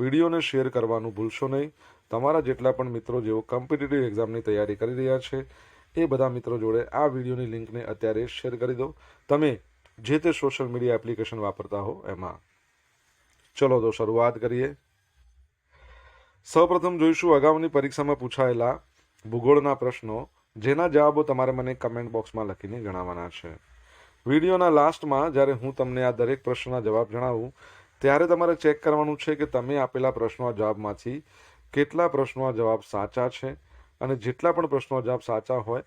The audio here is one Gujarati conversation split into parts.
વિડીયોને શેર કરવાનું ભૂલશો નહીં. તમારા જેટલા પણ મિત્રો જેઓ કોમ્પિટિટિવ એક્ઝામની તૈયારી કરી રહ્યા છે, એ બધા મિત્રો જોડે આ વિડીયોની લિંકને અત્યારે શેર કરી દો. તમે જે તે સોશિયલ મીડિયા એપ્લિકેશન વાપરતા હો, એમાં. ચલો તો શરૂઆત કરીએ. સૌપ્રથમ જોઈશું અગાઉની પરીક્ષામાં પૂછાયેલા ભૂગોળના પ્રશ્નો, જેના જવાબો તમારે મને કમેન્ટ બોક્સમાં લખીને જણાવવાના છે. વિડીયોના લાસ્ટમાં જ્યારે હું તમને આ દરેક પ્રશ્નના જવાબ જણાવું ત્યારે તમારે ચેક કરવાનું છે કે તમે આપેલા પ્રશ્નો જવાબમાંથી કેટલા પ્રશ્નો જવાબ સાચા છે અને જેટલા પણ પ્રશ્નો જવાબ સાચા હોય,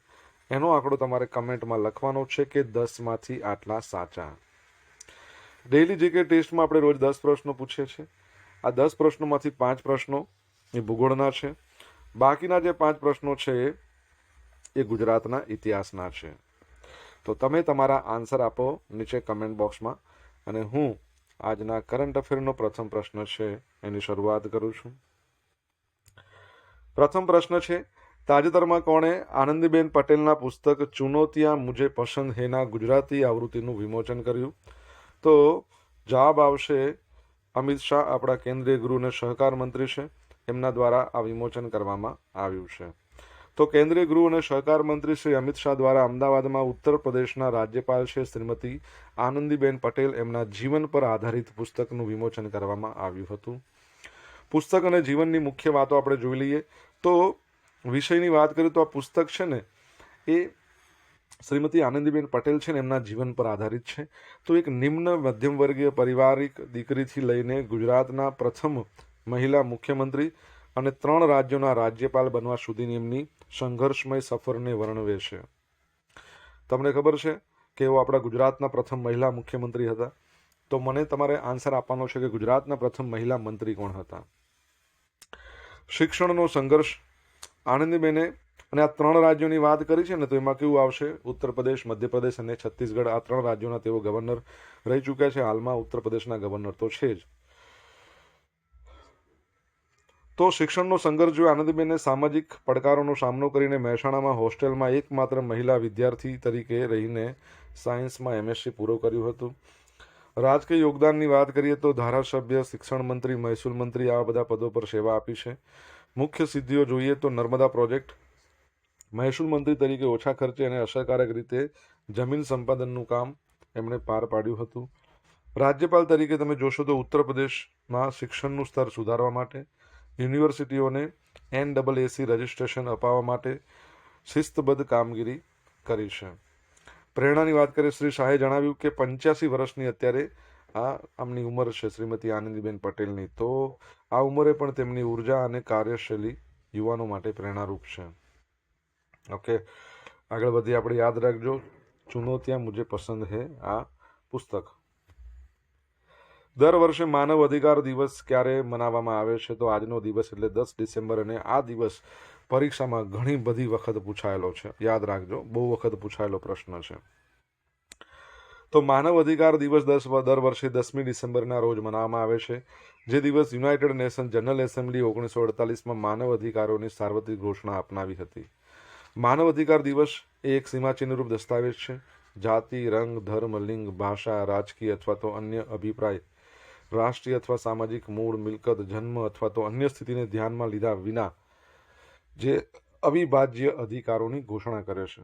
એનો આંકડો તમારે કમેન્ટમાં લખવાનો છે કે દસમાંથી આટલા સાચા. ડેઇલી જીકે ટેસ્ટમાં આપણે રોજ દસ પ્રશ્નો પૂછીએ છીએ. આ દસ પ્રશ્નોમાંથી પાંચ પ્રશ્નો એ ભૂગોળના છે. બાકીના જે પાંચ પ્રશ્નો છે એ ગુજરાતના ઇતિહાસના છે. તો તમે તમારા આન્સર આપો નીચે કમેન્ટ બોક્સમાં અને હું આજના કરંટ અફેરનો પ્રથમ પ્રશ્ન છે, એની શરૂઆત કરું છું. પ્રથમ પ્રશ્ન છે, તાજેતરમાં કોણે આનંદીબેન પટેલના પુસ્તક ચુનોતિયા મુજે પસંદ હેના ગુજરાતી આવૃત્તિનું વિમોચન કર્યું? તો જવાબ આવશે, અમિત શાહ આપણા કેન્દ્રીય ગૃહ સહકાર મંત્રી છે. એમના દ્વારા આ વિમોચન કરવામાં આવ્યું છે. તો કેન્દ્રીય ગૃહ અને સહકાર મંત્રી શ્રી અમિત શાહ દ્વારા અમદાવાદમાં ઉત્તર પ્રદેશના રાજ્યપાલ છે શ્રીમતી આનંદીબેન પટેલ એમના જીવન પર આધારિત પુસ્તકનું વિમોચન કરવામાં આવ્યું હતું. પુસ્તક અને જીવનની મુખ્ય વાતો આપણે જોઈ લઈએ. તો વિષયની વાત કરીએ તો આ પુસ્તક છે ને, એ શ્રીમતી આનંદીબેન પટેલ છે ને એમના જીવન પર આધારિત છે. તો એક નિમ્ન મધ્યમ વર્ગીય પારિવારિક દીકરીથી લઈને ગુજરાતના પ્રથમ મહિલા મુખ્યમંત્રી અને ત્રણ રાજ્યોના રાજ્યપાલ બનવા સુધીની એમની સંઘર્ષમય સફરને વર્ણવે છે તમને ખબર છે કે એઓ આપણા ગુજરાતના પ્રથમ મહિલા મુખ્યમંત્રી હતા? તો મને તમારે આન્સર આપવાનો છે કે ગુજરાતના પ્રથમ મહિલા મંત્રી કોણ હતા? શિક્ષણનો સંઘર્ષ, આનંદીબેને અને આ ત્રણ રાજ્યોની વાત કરી છે ને, તો એમાં કેવું આવશે? ઉત્તર પ્રદેશ, મધ્યપ્રદેશ અને છત્તીસગઢ, આ ત્રણ રાજ્યોના તેઓ ગવર્નર રહી ચૂક્યા છે, હાલમાં ઉત્તર પ્રદેશના ગવર્નર તો છે જ. તો શિક્ષણનો સંઘર્ષ જોઈ આનંદીબેને સામાજિક પડકારોનો સામનો કરીને મહેસાણામાં હોસ્ટેલમાં એકમાત્ર મહિલા વિદ્યાર્થી તરીકે રહીને સાયન્સમાં એમએસસી પૂરો કર્યું હતું. રાજકીય યોગદાનની વાત કરીએ તો ધારાસભ્ય, શિક્ષણ મંત્રી, મહેસૂલ મંત્રી આવા બધા પદો પર સેવા આપી છે. મુખ્ય સિદ્ધિઓ જોઈએ તો નર્મદા પ્રોજેક્ટ, મહેસૂલ મંત્રી તરીકે ઓછા ખર્ચે અને અસરકારક રીતે જમીન સંપાદનનું કામ એમણે પાર પાડ્યું હતું. રાજ્યપાલ તરીકે તમે જોશો તો ઉત્તર પ્રદેશમાં શિક્ષણનું સ્તર સુધારવા માટે યુનિવર્સિટીઓને N double A C registration અપાવવા માટે શિસ્તબદ્ધ કામગીરી કરી છે. પ્રેરણાની વાત કરીએ, શ્રી શાહે જણાવ્યું કે પંચ્યાસી વર્ષની અત્યારે આ આમની ઉંમર છે શ્રીમતી આનંદીબેન પટેલની. તો આ ઉંમરે પણ તેમની ઊર્જા અને કાર્યશૈલી યુવાનો માટે પ્રેરણારૂપ છે. ઓકે, આગળ વધી આપણે યાદ રાખજો. ચુનૌતિયા મુજે પસંદ હે આ પુસ્તક. દર વર્ષે માનવ અધિકાર દિવસ ક્યારે મનાવવામાં આવે છે તો આજનો દિવસ એટલે દસ ડિસેમ્બર અને આ દિવસ પરીક્ષામાં ઘણી બધી વખત પૂછાયેલો છે. યાદ રાખજો, બહુ વખત પૂછાયેલો પ્રશ્ન છે. તો માનવ અધિકાર દિવસ દસ દર વર્ષે દસમી ડિસેમ્બરના રોજ મનાવવામાં આવે છે. જે દિવસ યુનાઇટેડ નેશન જનરલ એસેમ્બલી ઓગણીસો અડતાલીસમાં માનવ અધિકારોની સાર્વત્રિક ઘોષણા અપનાવી હતી. માનવ અધિકાર દિવસ એ એક સીમાચિહ્નરૂપ દસ્તાવેજ છે. જાતિ, રંગ, ધર્મ, લિંગ, ભાષા, રાજકીય અથવા તો અન્ય અભિપ્રાય રાષ્ટ્રીય અથવા સામાજિક મૂળ, મિલકત, જન્મ અથવા તો અન્ય સ્થિતિને ધ્યાનમાં લીધા વિના જે અવિભાજ્ય અધિકારોની ઘોષણા કરે છે.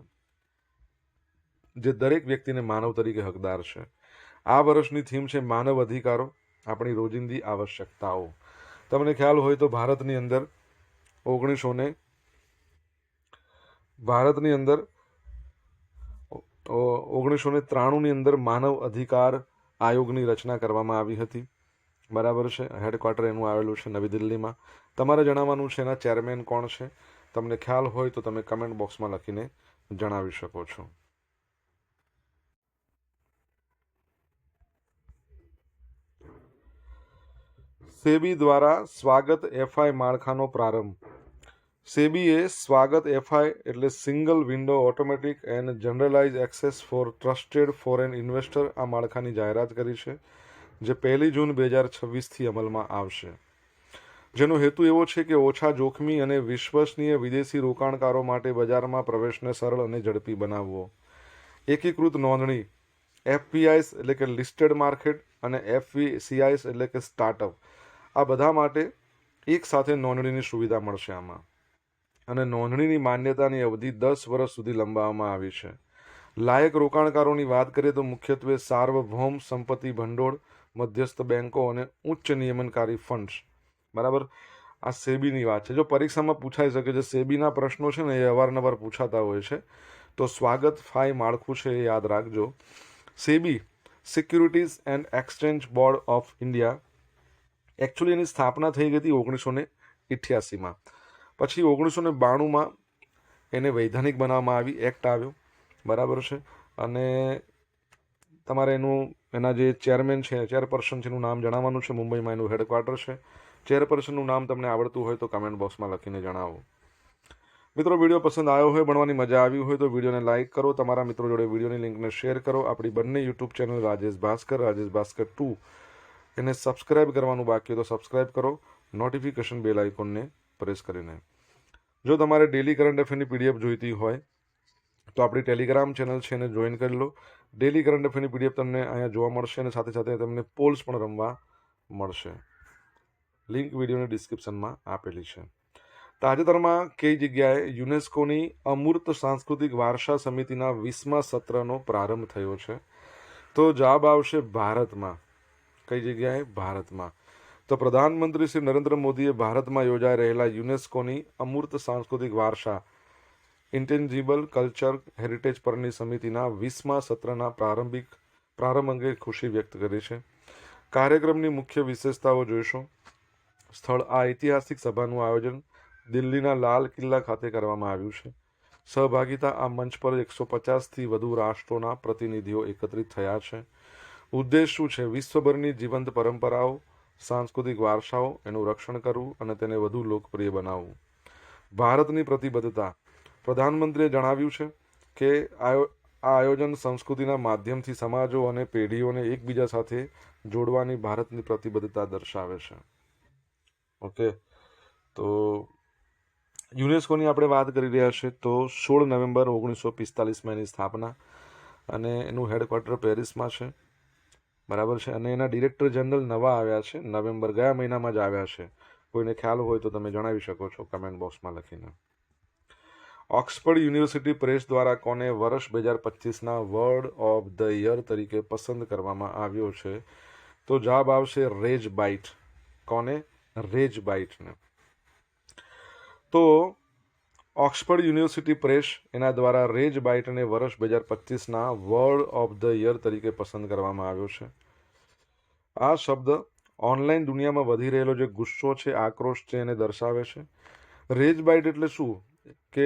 જે દરેક વ્યક્તિને માનવ તરીકે હકદાર છે. આ વર્ષની થીમ છે માનવ અધિકારો, આપણી રોજિંદી આવશ્યકતાઓ. તમને ખ્યાલ હોય તો ભારતની અંદર ઓગણીસો ને ભારતની અંદર ઓગણીસો ને ત્રાણુંની અંદર માનવ અધિકાર આયોગની રચના કરવામાં આવી હતી. બરાબર છે. હેડક્વાર્ટર એનું આવેલું છે નવી દિલ્હીમાં. તમારે જણાવવાનું છે એના ચેરમેન કોણ છે? તમને ખ્યાલ હોય તો તમે કમેન્ટ બોક્સમાં લખીને જણાવી શકો છો. સેબી દ્વારા સ્વાગત એફઆઈ માળખાનો પ્રારંભ. સેબીએ સ્વાગત એફઆઈ એટલે single window automatic and generalise access for trusted foreign investor આ માળખાની જાહેરાત કરી છે. જે પહેલી જૂન બે હજાર છવ્વીસથી અમલમાં આવશે. જેનો હેતુ એવો છે કે ઓછા જોખમી અને વિશ્વસનીય વિદેશી રોકાણકારો માટે બજારમાં પ્રવેશને સરળ અને ઝડપી બનાવવો. એકીકૃત નોંધણી એફપીઆઈસ એટલે કે લિસ્ટેડ માર્કેટ અને એફવીસીઆઈસ એટલે કે સ્ટાર્ટઅપ. આ બધા માટે એક સાથે નોંધણીની સુવિધા મળશે આમાં. અને નોંધણીની માન્યતાની અવધિ દસ વર્ષ સુધી લંબાવવામાં આવી છે. લાયક રોકાણકારોની વાત કરીએ તો મુખ્યત્વે સાર્વભૌમ સંપત્તિ ભંડોળ મધ્યસ્થ બેન્કો અને ઉચ્ચ નિયમનકારી ફંડ્સ. બરાબર? આ સેબીની વાત છે. જો પરીક્ષામાં પૂછાઈ શકે છે, સેબીના પ્રશ્નો છે ને એ અવારનવાર પૂછાતા હોય છે, તો સ્વાગત ફાઈ માળખું છે એ યાદ રાખજો. SEBI securities and exchange board of India actually એની સ્થાપના થઈ ગઈ હતી ઓગણીસો ને ઇઠ્યાસીમાં. પછી ઓગણીસો ને બાણુંમાં એને વૈધાનિક બનાવવામાં આવી, એક્ટ આવ્યો. બરાબર છે? અને તમારે એનું એના જે ચેરમેન છે, ચેરપર્સન છે, એનું નામ જણાવવાનું છે. મુંબઈમાં એનું હેડક્વાર્ટર છે. ચેરપર્સનનું નામ તમને આવડતું હોય તો કમેન્ટ બોક્સમાં લખીને જણાવો. મિત્રો, વીડિયો પસંદ આવ્યો હોય ભણવાની મજા આવી હોય, તો વિડીયોને લાઇક કરો. તમારા મિત્રો જોડે વિડીયોની લિંકને શેર કરો. આપણી બંને YouTube channel Rajesh Bhaskar Rajesh Bhaskar two. એને સબસ્ક્રાઇબ કરવાનું બાકી હોય તો સબસ્ક્રાઇબ કરો. નોટિફિકેશન બેલ આઇકોનને પ્રેસ કરીને. જો તમારે ડેલી કરંટ અફેરની પીડીએફ જોઈતી હોય તો આપણી ટેલિગ્રામ ચેનલ છે એને જોઈન કરી લો. ડેલી કરંટ અફેરની પીડીએફ તમને અહીંયા જોવા મળશે અને સાથે સાથે તમને પોલ્સ પણ રમવા મળશે. લિંક વિડીયોની ડિસ્ક્રિપ્શનમાં આપેલી છે. તાજેતરમાં કઈ જગ્યાએ યુનેસ્કોની અમૂર્ત સાંસ્કૃતિક વારસા સમિતિના વીસમા સત્રનો પ્રારંભ થયો છે? તો જવાબ આવશે ભારતમાં. કઈ જગ્યાએ? ભારતમાં. તો પ્રધાનમંત્રી શ્રી નરેન્દ્ર મોદીએ ભારતમાં યોજાઈ રહેલા યુનેસ્કોની અમૂર્ત સાંસ્કૃતિક વારસા ઇન્ટેન્જિબલ કલ્ચર હેરિટેજ પરની સમિતિના વીસમા સત્રના પ્રારંભિક પ્રારંભ અંગે ખુશી વ્યક્ત કરી છે. કાર્યક્રમની મુખ્ય વિશેષતાઓ જોઈશું. સ્થળ આ ઐતિહાસિક સભાનું આયોજન દિલ્હીના લાલ કિલ્લા ખાતે કરવામાં આવ્યું છે. સહભાગિતા આ મંચ પર એકસો પચાસથી વધુ રાષ્ટ્રોના પ્રતિનિધિઓ એકત્રિત થયા છે. ઉદ્દેશ શું છે? વિશ્વભરની જીવંત પરંપરાઓ, સાંસ્કૃતિક વારસાઓ એનું રક્ષણ કરવું અને તેને વધુ લોકપ્રિય બનાવવું. ભારતની પ્રતિબદ્ધતા પ્રધાનમંત્રીએ જણાવ્યું છે કે આ આયોજન સંસ્કૃતિના માધ્યમથી સમાજો અને પેઢીઓને એકબીજા સાથે જોડવાની ભારતની પ્રતિબદ્ધતા દર્શાવે છે. ઓકે? તો યુનેસ્કોની આપણે વાત કરી રહ્યા છીએ તો સોળ નવેમ્બર ઓગણીસો પિસ્તાલીસમાં એની સ્થાપના અને એનું હેડક્વાર્ટર પેરિસમાં છે. બરાબર છે? અને એના ડિરેક્ટર જનરલ નવા આવ્યા છે. નવેમ્બર ગયા મહિનામાં જ આવ્યા છે. કોઈને ખ્યાલ હોય તો તમે જણાવી શકો છો કમેન્ટ બોક્સમાં લખીને. ઓક્સફર્ડ યુનિવર્સિટી પ્રેસ દ્વારા કોને વર્ષ બે હજાર પચીસના વર્ડ ઓફ ધ યર તરીકે પસંદ કરવામાં આવ્યો છે? તો જવાબ આવશે રેજ બાઇટ કોને? રેજ બાઇટને તો ઓક્સફર્ડ યુનિવર્સિટી પ્રેસ એના દ્વારા રેજ બાઇટને વર્ષ બે હજાર પચીસના વર્ડ ઓફ ધ યર તરીકે પસંદ કરવામાં આવ્યો છે. આ શબ્દ ઓનલાઈન દુનિયામાં વધી રહેલો જે ગુસ્સો છે, આક્રોશ છે, એને દર્શાવે છે. રેજ બાઇટ એટલે શું? કે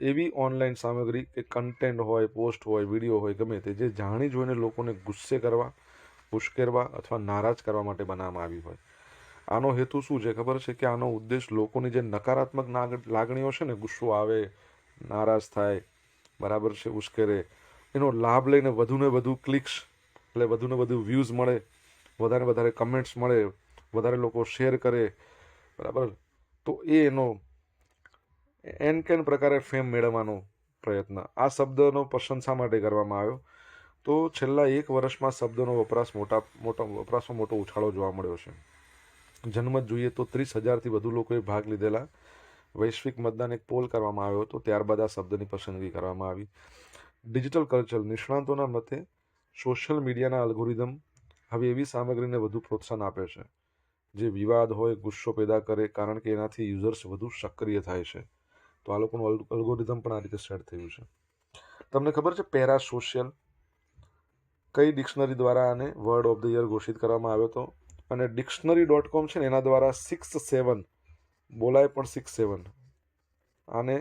એવી ઓનલાઈન સામગ્રી કે કન્ટેન્ટ હોય પોસ્ટ હોય વીડિયો હોય, ગમે તે, જે જાણી જોઈને લોકોને ગુસ્સે કરવા, ઉશ્કેરવા અથવા નારાજ કરવા માટે બનાવવામાં આવી હોય. આનો હેતુ શું છે? ખબર છે કે આનો ઉદ્દેશ લોકોની જે નકારાત્મક લાગણીઓ છે ને, ગુસ્સો આવે, નારાજ થાય, બરાબર છે, ઉશ્કેરે, એનો લાભ લઈને વધુને વધુ ક્લિક્સ એટલે વધુને વધુ વ્યૂઝ મળે, વધારે વધારે કમેન્ટ્સ મળે, વધારે લોકો શેર કરે, બરાબર? તો એ એનો એન કેન પ્રકારે ફેમ મેળવવાનો પ્રયત્ન. આ શબ્દનો પ્રશંસા માટે કરવામાં આવ્યો. તો છેલ્લા એક વર્ષમાં શબ્દનો વપરાશ મોટા મોટા, વપરાશમાં મોટો ઉછાળો જોવા મળ્યો છે. જન્મત જોઈએ તો ત્રીસ હજારથી વધુ લોકોએ ભાગ લીધેલા વૈશ્વિક મતદાન એક પોલ કરવામાં આવ્યો હતો. ત્યારબાદ આ શબ્દની પસંદગી કરવામાં આવી. ડિજિટલ કલ્ચર નિષ્ણાંતોના મતે સોશિયલ મીડિયાના અલ્ગોરિધમ હવે એવી સામગ્રીને વધુ પ્રોત્સાહન આપે છે. જે વિવાદ હોય, ગુસ્સો પેદા કરે કારણ કે એનાથી યુઝર્સ વધુ સક્રિય થાય છે. તો આ લોકોનું અલ્ગોરિધમ પણ આ રીતે સેટ થયું છે. તમને ખબર છે પેરા સોશિયલ? કઈ ડિક્શનરી દ્વારા આને વર્ડ ઓફ ધ યર ઘોષિત કરવામાં આવ્યો હતો? અને ડિક્શનરી ડોટ કોમ છે ને, એના દ્વારા સિક્સ સેવન બોલાય પણ સિક્સ સેવન આને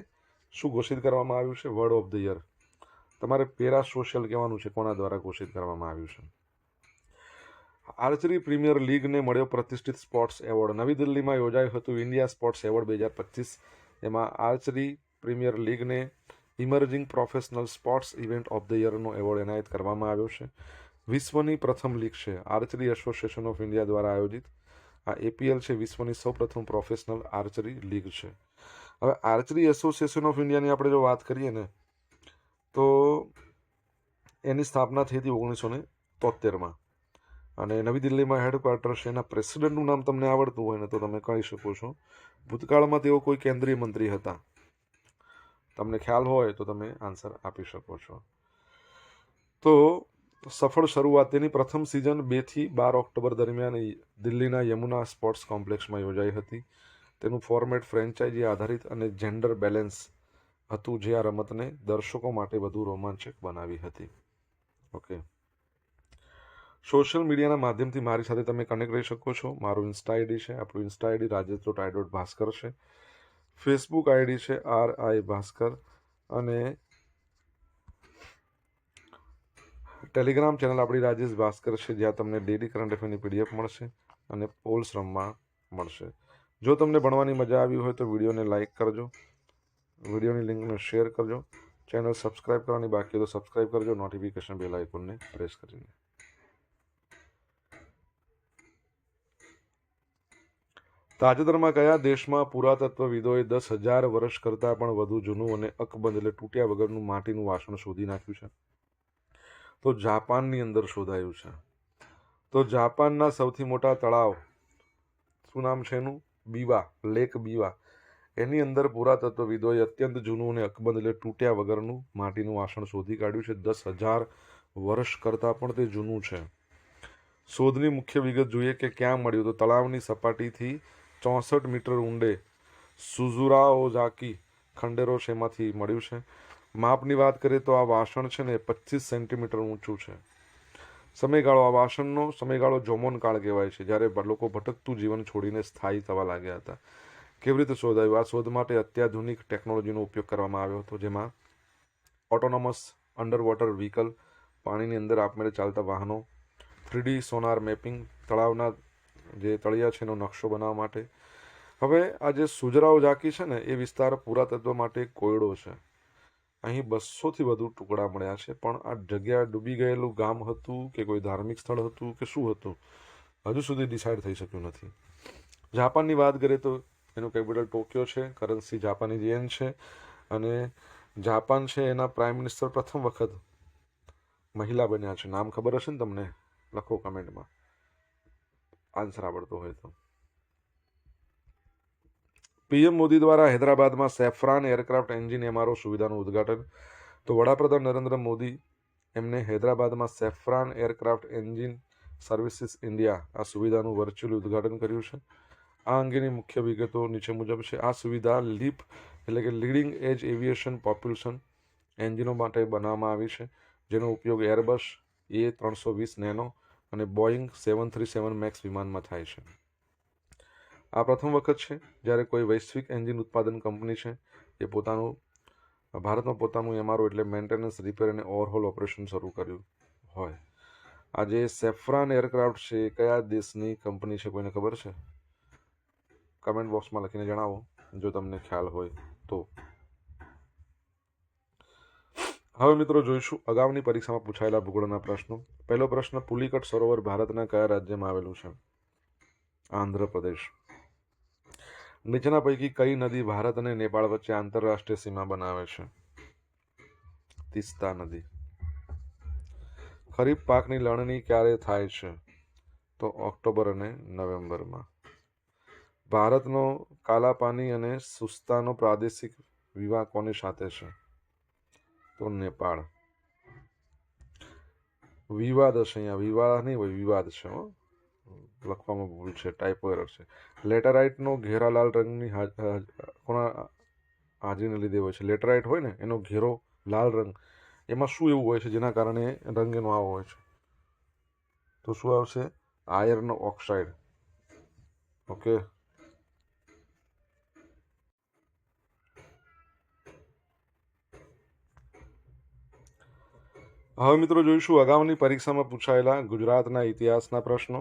શું ઘોષિત કરવામાં આવ્યું છે? વર્ડ ઓફ ધ યર તમારે પેરા સોશિયલ કહેવાનું છે, કોના દ્વારા ઘોષિત કરવામાં આવ્યું છે? આર્ચરી પ્રીમિયર લીગને મળ્યો પ્રતિષ્ઠિત સ્પોર્ટ્સ એવોર્ડ. નવી દિલ્હીમાં યોજાયું હતું ઇન્ડિયા સ્પોર્ટ્સ એવોર્ડ બે હજાર પચીસ એમાં archery, premier લીગને, emerging professional sports event of the યરનો award એનાયત કરવામાં આવ્યો છે. વિશ્વની પ્રથમ લીગ છે. આર્ચરી એસોસિએશન ઓફ ઇન્ડિયા દ્વારા આયોજિત આ એપીએલ છે. વિશ્વની સૌપ્રથમ પ્રોફેશનલ આર્ચરી લીગ છે. હવે આર્ચરી એસોસિએશન ઓફ ઇન્ડિયાની આપણે જો વાત કરીએ ને, તો એની સ્થાપના થઈ હતી ઓગણીસો ને તોતેરમાં અને નવી દિલ્હીમાં હેડક્વાર્ટર છે એના પ્રેસિડેન્ટનું નામ તમને આવડતું હોય ને તો તમે કહી શકો છો. ભૂતકાળમાં તેઓ કોઈ કેન્દ્રીય મંત્રી હતા. તમને ખ્યાલ હોય તો તમે આન્સર આપી શકો છો. તો સફળ શરૂઆત, તેની પ્રથમ સિઝન બેથી બાર ઓક્ટોબર દરમિયાન દિલ્હીના યમુના સ્પોર્ટ્સ કોમ્પ્લેક્સમાં યોજાઈ હતી. તેનું ફોર્મેટ ફ્રેન્ચાઇઝી આધારિત અને જેન્ડર બેલેન્સ હતું જે આ રમતને દર્શકો માટે વધુ રોમાંચક બનાવી હતી. ઓકે સોશિયલ મીડિયાના માધ્યમથી મારી સાથે તમે કનેક્ટ રહી શકો છો. મારું ઇન્સ્ટા આઈડી છે, આપણું insta ID Rajesh dot I dot Bhaskar છે ફેસબુક આઈડી છે આર આઈ ભાસ્કર. અને ટેલિગ્રામ ચેનલ આપણી રાજેશ ભાસ્કર છે, જ્યાં તમને ડેલી કરંટ અફેરની પીડીએફ મળશે અને પોલ્સ રમવા મળશે. જો તમને ભણવાની મજા આવી હોય તો વિડીયોને લાઇક કરજો. વિડીયોની લિંકને શેર કરજો. ચેનલ સબસ્ક્રાઇબ કરવાની બાકી તો સબસ્ક્રાઇબ કરજો. નોટિફિકેશન બેલ આઇકોનને પ્રેસ કરીને. તાજેતરમાં કયા દેશમાં પુરાતત્વવિદોએ દસ હજાર વર્ષ કરતાં પણ વધુ જૂનું અને અકબંધ એટલે તૂટ્યા વગરનું માટીનું વાસણ શોધી નાખ્યું છે? તો જાપાનની અંદર શોધાયું છે. તો જાપાનના સૌથી મોટા તળાવ શું નામ છે એનું? બીવા, લેક બીવા. એની અંદર પુરાતત્વવિદોએ અત્યંત જૂનું અને અકબંધ એટલે તૂટ્યા વગરનું માટીનું વાસણ શોધી કાઢ્યું છે. દસ હજાર વર્ષ કરતાં પણ તે જૂનું છે. શોધની મુખ્ય વિગત જોઈએ કે ક્યાં મળ્યું? તો તળાવની સપાટીથી ચોસઠ મીટર ઊંડે સુઝુરાઓઝાકી ખંડેરો શેમાંથી મળ્યું છે? માપની વાત કરીએ તો આ વાસણ છે ને પચીસ સેન્ટીમીટર ઊંચું છે. સમયગાળો આ વાસણનો સમયગાળો જોમોન કાળ કહેવાય છે, જ્યારે લોકો ભટકતું જીવન છોડીને સ્થાયી થવા લાગ્યા હતા. કેવી રીતે શોધાયું? આ શોધ માટે અત્યાધુનિક ટેકનોલોજીનો ઉપયોગ કરવામાં આવ્યો હતો, જેમાં ઓટોનોમસ અંડર વોટર વ્હીકલ, પાણીની અંદર આપમેળે ચાલતા વાહનો થ્રીડી સોનાર મેપિંગ, તળાવના જે તળિયા છે એનો નકશો બનાવવા માટે. હવે આ જે સુજરાઓ ઝાંકી છે ને, એ વિસ્તાર પુરાતત્વ માટે કોયડો છે. અહીં બસોથી વધુ ટુકડા મળ્યા છે, પણ આ જગ્યા ડૂબી ગયેલું ગામ હતું કે કોઈ ધાર્મિક સ્થળ હતું કે શું હતું? હજુ સુધી ડિસાઇડ થઈ શક્યું નથી. જાપાનની વાત કરીએ તો એનું કેપિટલ ટોક્યો છે કરન્સી જાપાની યેન છે, અને જાપાન છે એના પ્રાઇમ મિનિસ્ટર પ્રથમ વખત મહિલા બન્યા છે. નામ ખબર હશે ને તમને? લખો કમેન્ટમાં આન્સર આવડતો હોય તો. પીએમ મોદી દ્વારા હૈદરાબાદમાં સેફ્રાન એરક્રાફ્ટ એન્જિન એમઆરઓ સુવિધાનું ઉદ્ઘાટન. તો વડાપ્રધાન નરેન્દ્ર મોદી એમને હૈદરાબાદમાં Safran aircraft engine services India આ સુવિધાનું વર્ચ્યુઅલી ઉદ્ઘાટન કર્યું છે. આ અંગેની મુખ્ય વિગતો નીચે મુજબ છે. આ સુવિધા લીપ એટલે કે લીડિંગ એજ એવિએશન પોપ્યુલેશન એન્જિનો માટે બનાવવામાં આવી છે. જેનો ઉપયોગ એરબસ એ ત્રણસો વીસ નેનો અને Boeing seven three seven max વિમાનમાં થાય છે. આ પ્રથમ વખત છે જ્યારે કોઈ વૈશ્વિક એન્જિન ઉત્પાદન કંપની છે એ પોતાનું, ભારતમાં પોતાનું એમઆરઓ એટલે મેન્ટેનન્સ, રિપેર અને ઓવરહોલ ઓપરેશન શરૂ કર્યું હોય. આ જે સેફ્રાન એરક્રાફ્ટ છે એ કયા દેશની કંપની છે કોઈને ખબર છે? કમેન્ટ બોક્સમાં લખીને જણાવો, જો તમને ખ્યાલ હોય તો. હવે મિત્રો જોઈશું અગાઉની પરીક્ષામાં પૂછાયેલા ભૂગોળના પ્રશ્નો. પહેલો પ્રશ્ન, પુલિકટ સરોવર ભારતના કયા રાજ્યમાં આવેલું છે? આંધ્રપ્રદેશ. નીચેના પૈકી કઈ નદી ભારત અને નેપાળ વચ્ચે આંતરરાષ્ટ્રીય સીમા બનાવે છે? તિસ્તા નદી. ખરીફ પાકની લણણી ક્યારે થાય છે? તો ઓક્ટોબર અને નવેમ્બરમાં. ભારતનો કાલાપાની અને સુસ્તાનો પ્રાદેશિક વિવાહ કોની સાથે છે? તો નેપાળ વિવાદ હશે અહીંયા. વિવાહ નહીં હોય, વિવાદ છે, હો. લખવામાં ભૂલ છે ટાઈપો એરર છે. લેટરાઇટનો ઘેરા લાલ રંગની કોના હાજરીને લીધે હોય છે. લેટરાઇટ હોય ને, એનો ઘેરો લાલ રંગ. એમાં શું એવું હોય છે, જેના કારણે રંગ એનો આવો હોય છે? તો શું આવશે? આયર્ન ઓક્સાઇડ ઓકે હવે મિત્રો જોઈશું અગાઉની પરીક્ષામાં પૂછાયેલા ગુજરાતના ઇતિહાસના પ્રશ્નો.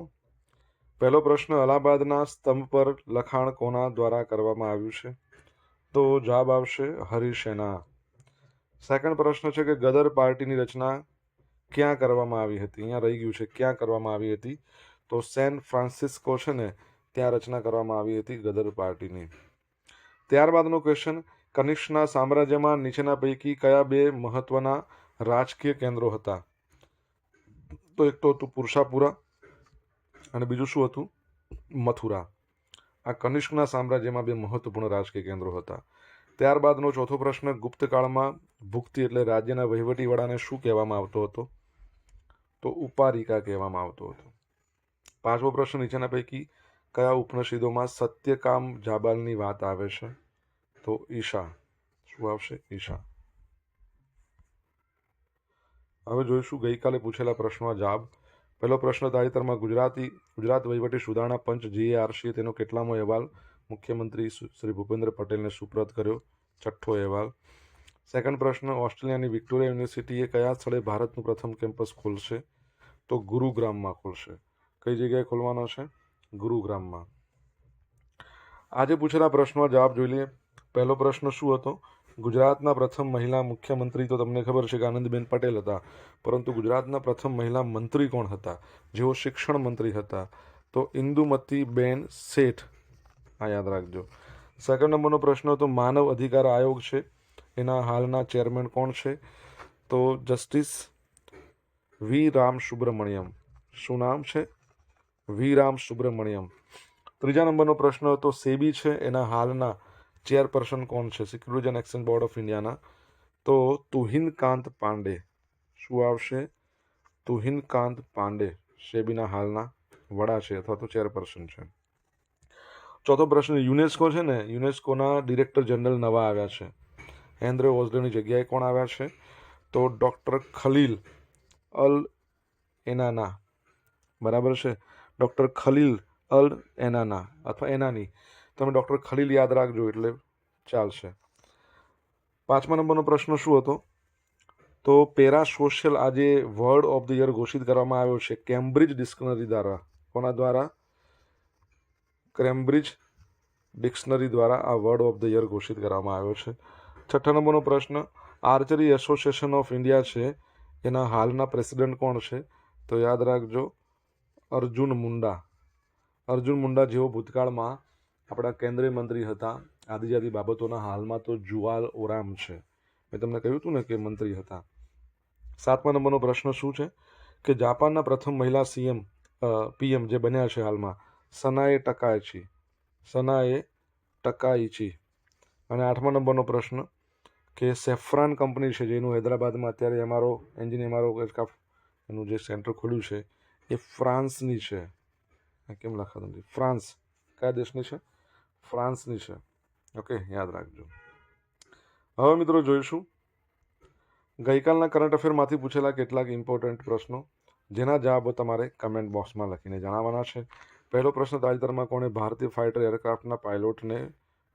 પહેલો પ્રશ્ન, અલ્હાબાદના સ્તંભ પર લખાણ કોના દ્વારા કરવામાં આવ્યું છે? તો જવાબ આવશે હરિસેના. સેકન્ડ પ્રશ્ન છે કે ગદર પાર્ટીની રચના ક્યાં કરવામાં આવી હતી? અહીંયા રહી ગયું છે, ક્યાં કરવામાં આવી હતી? તો સેન ફ્રાન્સિસ્કો છે ને, ત્યાં રચના કરવામાં આવી હતી ગદર પાર્ટીની. ત્યારબાદનો ક્વેશ્ચન કનિષ્કના સામ્રાજ્યમાં નીચેના પૈકી કયા બે મહત્વના રાજકીય કેન્દ્રો હતા. તો એક તો હતું પુરુષાપુરા અને બીજું શું હતું? મથુરા. આ કનિષ્કના સામ્રાજ્યમાં બે મહત્વપૂર્ણ રાજકીય કેન્દ્રો હતા. ત્યારબાદનો ચોથો પ્રશ્ન ગુપ્તકાળમાં ભુક્તિ એટલે રાજ્યના વહીવટીવાળાને શું કહેવામાં આવતો હતો? તો ઉપારિકા કહેવામાં આવતો હતો. પાંચમો પ્રશ્ન, નીચેના પૈકી કયા ઉપનિષદોમાં સત્યકામ જાબાલની વાત આવે છે? તો ઈશા. શું આવશે? ઈશા. હવે જોઈશું, ગઈકાલે પૂછેલા પ્રશ્નો જવાબ. પહેલો પ્રશ્ન, તાજેતરમાં ગુજરાતી, ગુજરાત વહીવટી સુધારણા પંચ જીએઆરસીએ તેનો કેટલામો અહેવાલ મુખ્યમંત્રી શ્રી ભૂપેન્દ્ર પટેલને સુપ્રત કર્યો? છઠ્ઠો અહેવાલ. સેકન્ડ પ્રશ્ન, ઓસ્ટ્રેલિયાની વિક્ટોરિયા યુનિવર્સિટીએ કયા સ્થળે ભારતનું પ્રથમ કેમ્પસ ખોલશે? તો ગુરુગ્રામમાં ખોલશે. કઈ જગ્યાએ ખોલવાનો છે? ગુરુગ્રામમાં. આજે પૂછેલા પ્રશ્નો જવાબ જોઈ લઈએ. પહેલો પ્રશ્ન શું હતો? ગુજરાતના પ્રથમ મહિલા મુખ્યમંત્રી તો તમને ખબર છે કે આનંદીબેન પટેલ હતા. પરંતુ ગુજરાતના પ્રથમ મહિલા મંત્રી કોણ હતા? જેઓ શિક્ષણ મંત્રી હતા. તો ઇન્દુમતીબેન શેઠ, આ યાદ રાખજો. સેકન્ડ નંબરનો પ્રશ્ન હતો માનવ અધિકાર આયોગ છે. એના હાલના ચેરમેન કોણ છે? તો જસ્ટિસ વી રામ સુબ્રમણ્યમ. શું નામ છે? વી રામ સુબ્રમણ્યમ. ત્રીજા નંબરનો પ્રશ્ન હતો સેબી છે. એના હાલના ચેરપર્સન કોણ છે securities and exchange board of ઇન્ડિયાના તો તુહિનકાંત પાંડે શું આવશે તુહિનકાંત પાંડે સેબીના હાલના વડા છે અથવા તો ચેરપર્સન છે ચોથો પ્રશ્ન યુનેસ્કો છે ને યુનેસ્કોના ડિરેક્ટર જનરલ નવા આવ્યા છે હેન્દ્ર ઓઝલેની જગ્યાએ કોણ આવ્યા છે તો ડૉક્ટર ખલીલ અલ એનાના બરાબર છે? ડૉક્ટર ખલીલ અલ એનાના અથવા એનાની તમે ડૉક્ટર ખલીલ યાદ રાખજો એટલે ચાલશે. પાંચમા નંબરનો પ્રશ્ન શું હતો? તો પેરા સોશિયલ આજે વર્ડ ઓફ ધ યર ઘોષિત કરવામાં આવ્યો છે. કેમ્બ્રિજ ડિક્શનરી દ્વારા. કોના દ્વારા? કેમ્બ્રિજ ડિક્શનરી દ્વારા આ વર્ડ ઓફ ધ યર ઘોષિત કરવામાં આવ્યો છે. છઠ્ઠા નંબરનો પ્રશ્ન, આર્ચરી એસોસિએશન ઓફ ઇન્ડિયા છે. એના હાલના પ્રેસિડેન્ટ કોણ છે? તો યાદ રાખજો, અર્જુન મુંડા. અર્જુન મુંડા જેઓ ભૂતકાળમાં આપણા કેન્દ્રીય મંત્રી હતા. આદિજાતિ બાબતોના હાલમાં તો જુવાલ ઓરામ છે. મેં તમને કહ્યું હતું ને કે મંત્રી હતા. સાતમા નંબરનો પ્રશ્ન શું છે? કે જાપાનના પ્રથમ મહિલા સીએમ પીએમ જે બન્યા છે હાલમાં, સનાએ ટકાઈચી સનાએ ટકાઈચી અને આઠમા નંબરનો પ્રશ્ન કે સેફ્રાન કંપની છે, જેનું હૈદરાબાદમાં અત્યારે અમારો એન્જિન એમઆરઓ એનું જે સેન્ટર ખોલ્યું છે, એ ફ્રાન્સની છે. કેમ લખાતું ફ્રાન્સ. કયા દેશની છે? ફ્રાન્સની છે. ઓકે, યાદ રાખજો. હવે મિત્રો જોઈશું. ગઈકાલના કરંટ અફેરમાંથી પૂછેલા કેટલાક ઇમ્પોર્ટન્ટ પ્રશ્નો, જેના જવાબો તમારે કમેન્ટ બોક્સમાં લખીને જણાવવાના છે. પહેલો પ્રશ્ન, તાજેતરમાં કોણે ભારતીય ફાઇટર એરક્રાફ્ટના પાયલોટને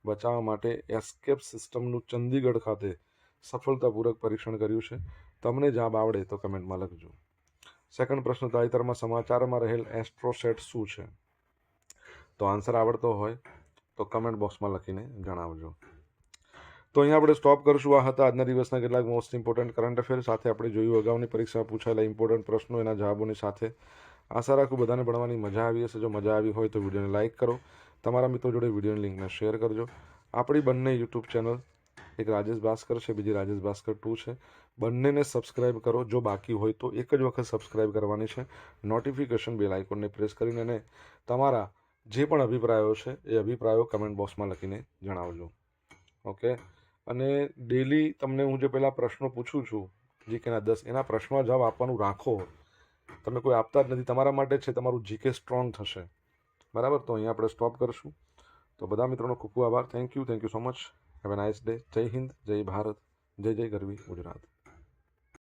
બચાવવા માટે એસ્કેપ સિસ્ટમનું ચંદીગઢ ખાતે સફળતાપૂર્વક પરીક્ષણ કર્યું છે? તમને જવાબ આવડે તો કમેન્ટમાં લખજો. સેકન્ડ પ્રશ્ન, તાજેતરમાં સમાચારમાં રહેલ એસ્ટ્રોસેટ શું છે? તો આન્સર આવડતો હોય તો કમેન્ટ બોક્સમાં લખીને જણાવજો. તો અહીંયા આપણે સ્ટોપ કરશું. આ હતા આજના દિવસના કેટલાક મોસ્ટ ઇમ્પોર્ટન્ટ કરંટ અફેર સાથે આપણે જોયું અગાઉની પરીક્ષામાં પૂછાયેલા ઇમ્પોર્ટન્ટ પ્રશ્નો, એના જવાબોની સાથે. આશા રાખું બધાને ભણવાની મજા આવી હશે. જો મજા આવી હોય તો વિડીયોને લાઇક કરો. તમારા મિત્રો જોડે વિડીયોની લિંકને શેર કરજો. આપણી બંને યુટ્યુબ ચેનલ એક રાજેશ ભાસ્કર છે, બીજી રાજેશ ભાસ્કર ટુ છે. બંનેને સબસ્ક્રાઇબ કરો. જો બાકી હોય તો એક જ વખત સબસ્ક્રાઇબ કરવાની છે. નોટિફિકેશન બેલ આઇકોનને પ્રેસ કરીને તમારા જે પણ અભિપ્રાયો છે, એ અભિપ્રાયો કમેન્ટ બોક્સમાં લખીને જણાવજો. ઓકે અને ડેલી તમને હું જે પહેલાં પ્રશ્નો પૂછું છું જીકેના દસ, એના પ્રશ્નો જવાબ આપવાનું રાખો. તમે કોઈ આપતા જ નથી. તમારા માટે છે, તમારું જીકે સ્ટ્રોંગ થશે. બરાબર? તો અહીંયા આપણે સ્ટોપ કરશું. તો બધા મિત્રોનો ખૂબ ખૂબ આભાર. Thank you thank you so much have a nice day જય હિન્દ. જય ભારત. જય જય ગરવી ગુજરાત.